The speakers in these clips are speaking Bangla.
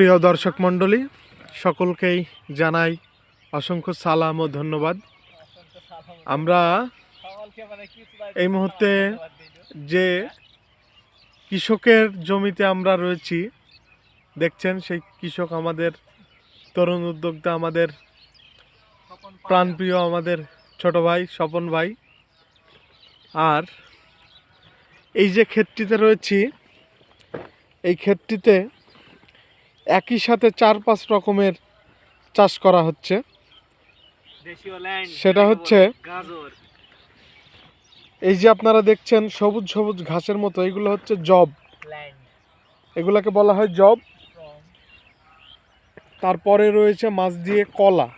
প্রিয় দর্শক মণ্ডলী, সকলকেই জানাই অসংখ্য সালাম ও ধন্যবাদ। আমরা এই মুহূর্তে যে কৃষকের জমিতে আমরা রয়েছি, দেখছেন সেই কৃষক আমাদের, তরুণ উদ্যোক্তা আমাদের, প্রাণপ্রিয় আমাদের ছোট ভাই, স্বপন ভাই। আর এই যে ক্ষেতটিতে রয়েছি, এই ক্ষেতটিতে একই সাথে চার পাঁচ রকমের চাষ করা হচ্ছে। সেটা হচ্ছে এই যে আপনারা দেখছেন সবুজ সবুজ ঘাসের মতো এগুলো হচ্ছে জব এগুলোকে বলা হয় জব তারপরে রয়েছে মাছ দিয়ে কলা।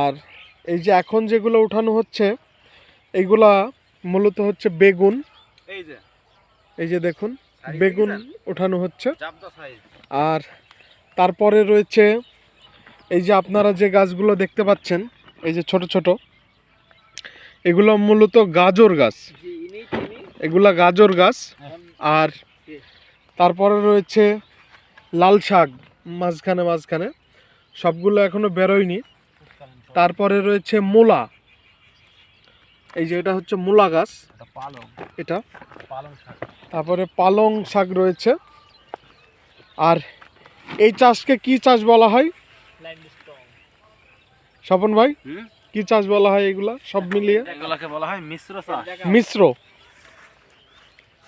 আর এই যে এখন যেগুলো উঠানো হচ্ছে এইগুলা মূলত হচ্ছে বেগুন। এই যে দেখুন। বেগুন ওঠানো হচ্ছে। আর তারপরে রয়েছে এই যে আপনারা যে গাছগুলো দেখতে পাচ্ছেন এই যে ছোট ছোট এগুলো মূলত গাজর গাছ। এগুলা গাজর গাছ। আর তারপরে রয়েছে লাল শাক মাঝখানে মাঝখানে। সবগুলো এখনও বেরোয়নি। তারপরে রয়েছে মূলা। এই যে এটা হচ্ছে মূলা গাছ। এটা পালং। এটা। পালং শাক। তারপরে পালং শাক রয়েছে। আর এই চাষকে কি চাষ বলা হয়? স্বপন ভাই কি চাষ বলা হয় এগুলা? সব মিলিয়ে। এগুলাকে বলা হয় মিশ্র চাষ। মিশ্র।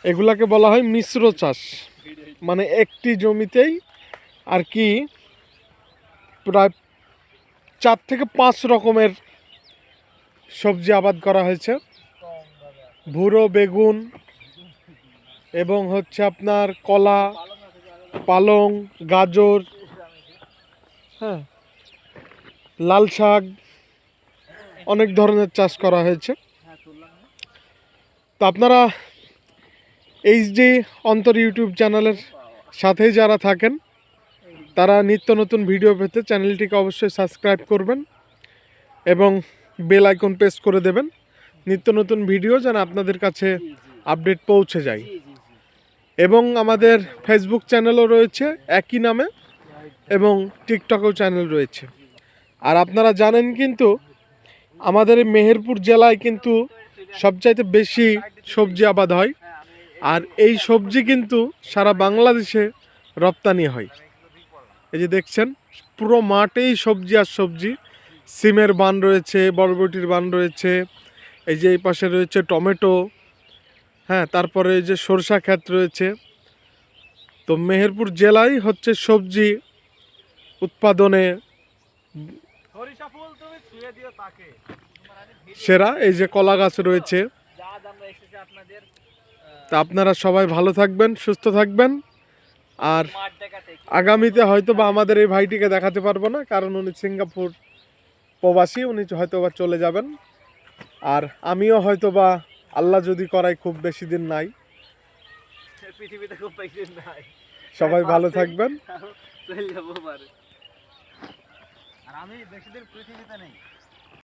এগুলাকে বলা হয় মিশ্র চাষ। মানে একটি জমিতেই আর কি প্রায় চার থেকে পাঁচ রকমের সবজি আবাদ করা হয়েছে। ভুরো বেগুন এবং হচ্ছে আপনার কলা, পালং, গাজর হ্যাঁ লাল শাক, অনেক ধরনের চাষ করা হয়েছে। হ্যাঁ তো আপনারা এই যে অন্তর ইউটিউব চ্যানেলের সাথেই যারা থাকেন, তারা নিত্য নতুন ভিডিও পেতে চ্যানেলটিকে অবশ্যই সাবস্ক্রাইব করবেন এবং বেল আইকন প্রেস করে দেবেন। নিত্য নতুন ভিডিও যেন আপনাদের কাছে আপডেট পৌঁছে যায়। এবং আমাদের ফেসবুক চ্যানেলও রয়েছে, একই নামে, এবং টিকটকেও চ্যানেল রয়েছে। আর আপনারা জানেন কিন্তু, আমাদের এই মেহেরপুর জেলায় কিন্তু সবচাইতে বেশি সবজি আবাদ হয়। আর এই সবজি কিন্তু সারা বাংলাদেশে রপ্তানি হয়। এই যে দেখছেন, পুরো মাঠেই সবজি আর সবজি সিমের বান রয়েছে বরবটির বান রয়েছে এই যে এই পাশে রয়েছে টমেটো হ্যাঁ তারপরে এই যে সরষা ক্ষেত রয়েছে। তো মেহেরপুর জেলায় হচ্ছে সবজি উৎপাদনে সেরা এই যে কলা গাছ রয়েছে। তা আপনারা সবাই ভালো থাকবেন সুস্থ থাকবেন। আর আগামীতে হয়তো বা আমাদের এই ভাইটিকে দেখাতে পারব না কারণ উনি সিঙ্গাপুর প্রবাসী উনি হয়তো বা চলে যাবেন। আর আমিও হয়তো বা আল্লাহ যদি করাই খুব বেশি দিন নাই। পৃথিবীতে খুব বেশি দিন নাই। সবাই ভালো থাকবেন। চলে যাব আর আমি বেশি দিন পৃথিবীতে নেই।